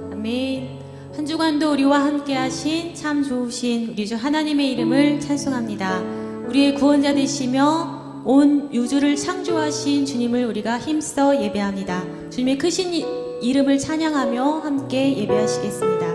아멘. 한 주간도 우리와 함께 하신 참 좋으신 우리 주 하나님의 이름을 찬송합니다. 우리의 구원자 되시며 온 우주를 창조하신 주님을 우리가 힘써 예배합니다. 주님의 크신 이- 이름을 찬양하며 함께 예배하시겠습니다.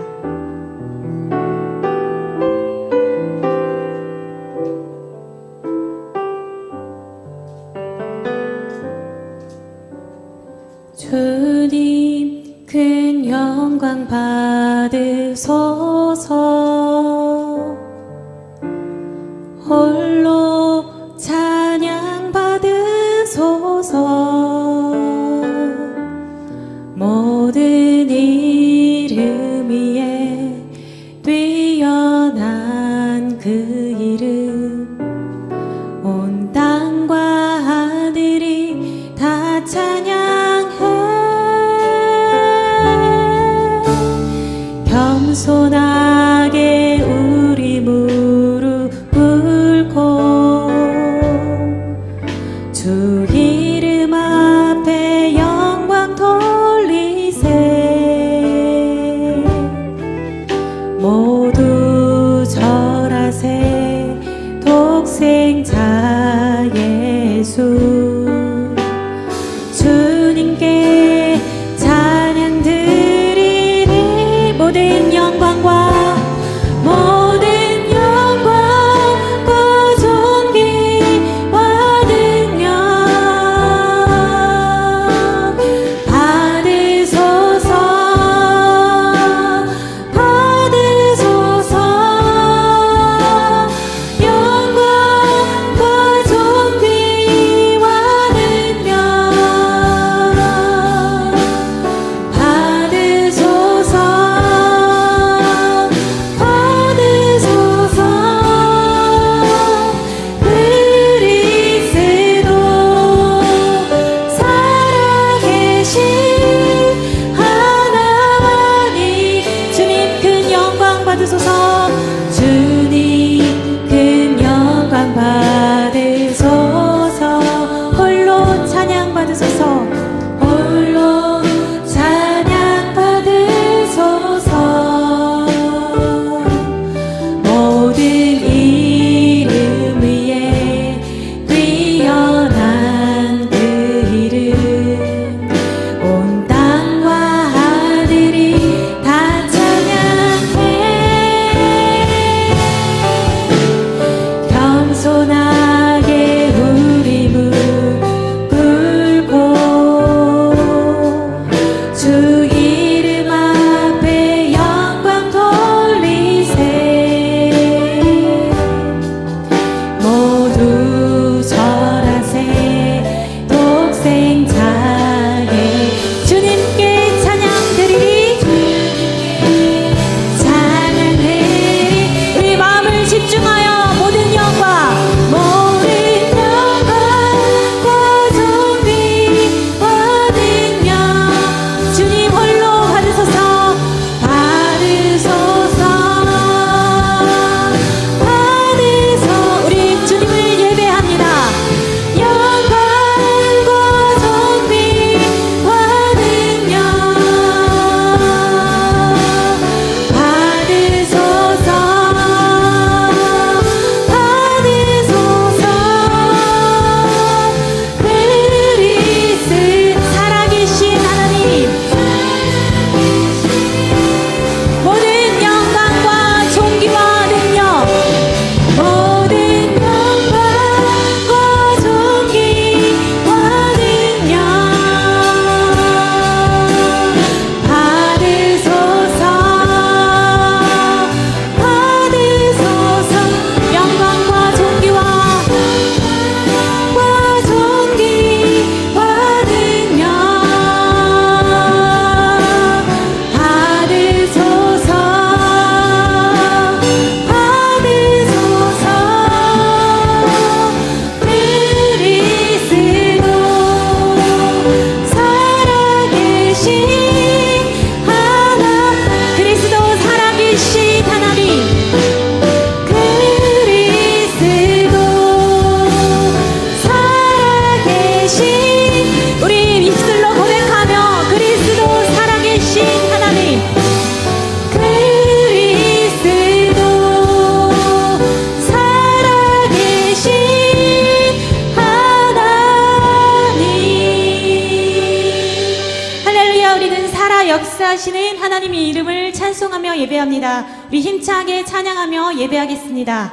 예배합니다. 우리 힘차게 찬양하며 예배하겠습니다.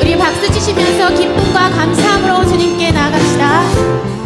우리 박수 치시면서 기쁨과 감사함으로 주님께 나아갑시다.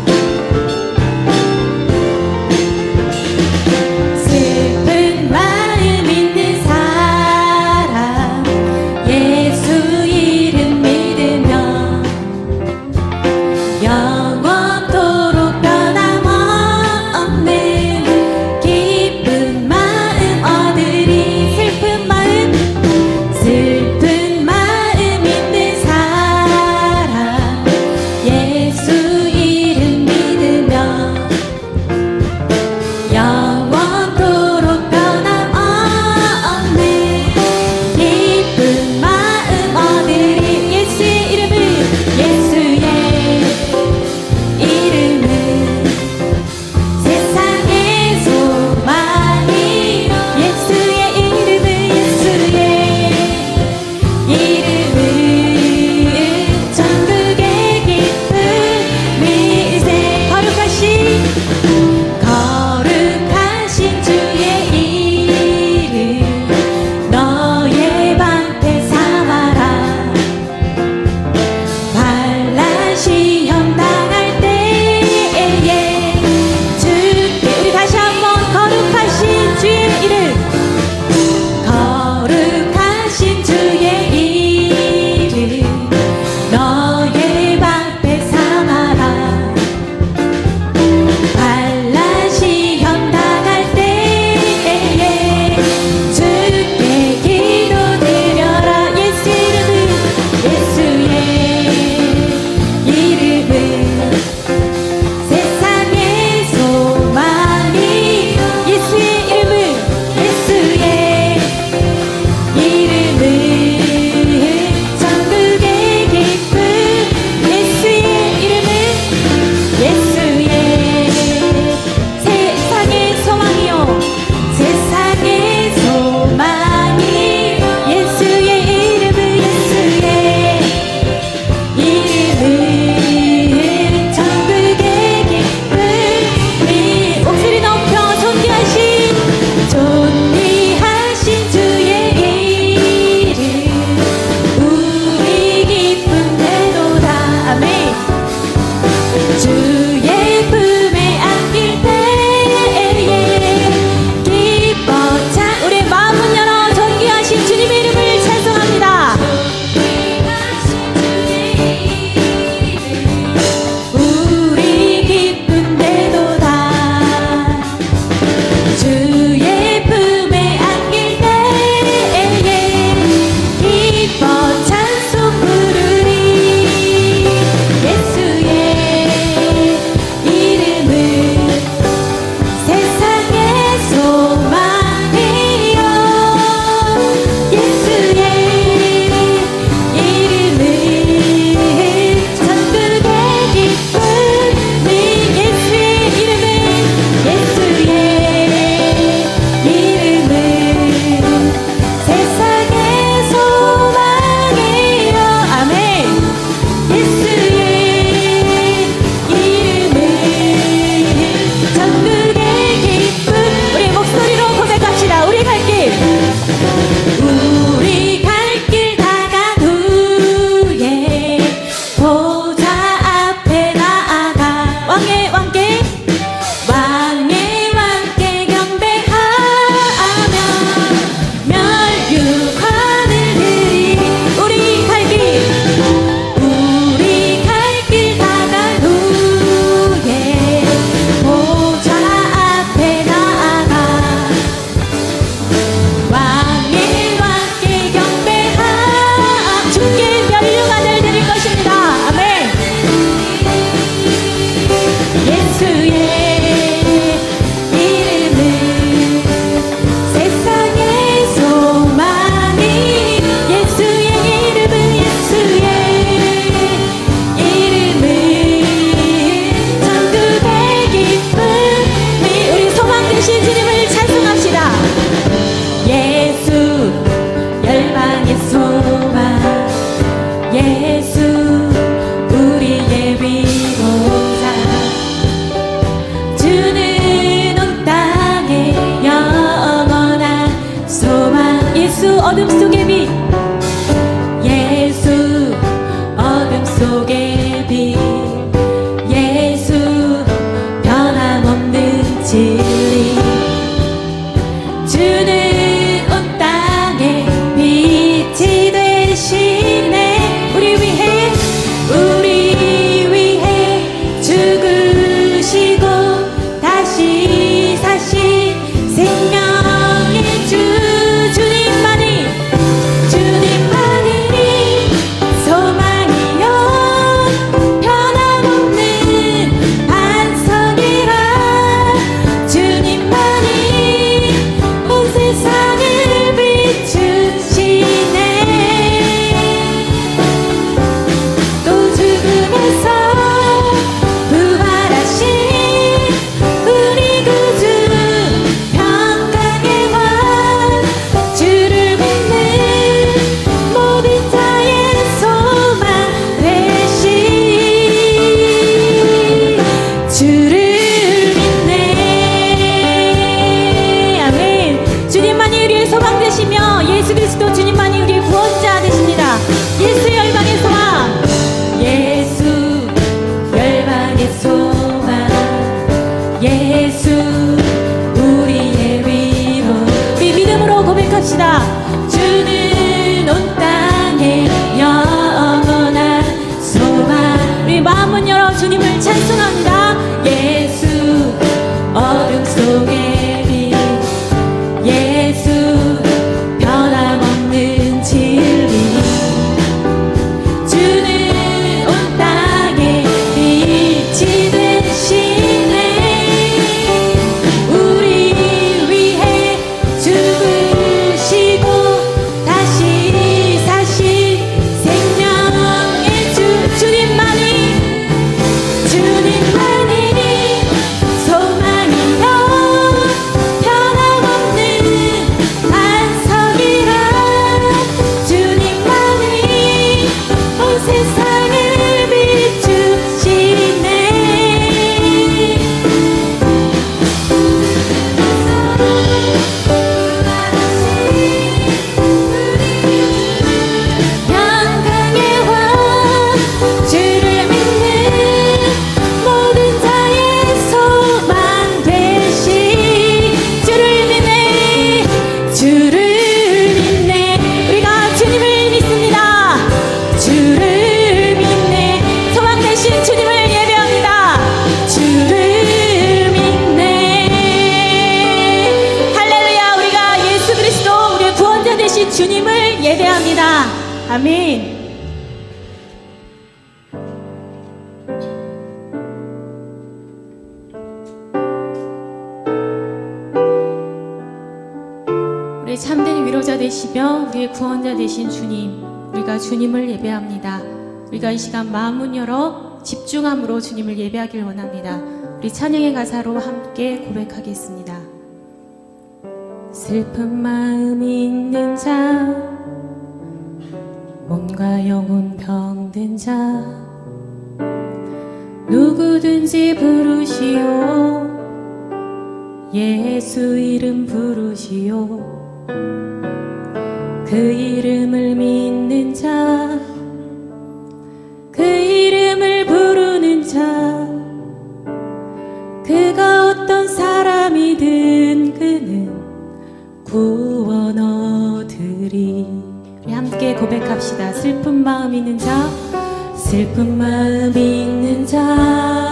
예수 우리의 위로. 우리 믿음으로 고백합시다. 주는 온 땅에 영원한 소망. 우리 마음문 열어 주님을 찬송합니다 구원자 되신 주님, 우리가 주님을 예배합니다. 우리가 이 시간 마음문 열어 집중함으로 주님을 예배하길 원합니다. 우리 찬양의 가사로 함께 고백하겠습니다. 슬픈 마음 있는 자, 몸과 영혼 병든 자, 누구든지 부르시오. 예수 이름 부르시오. 그 이름을 믿는 자, 그 이름을 부르는 자, 그가 어떤 사람이든 그는 구원 얻으리. 함께 고백합시다. 슬픈 마음 있는 자, 슬픈 마음 있는 자,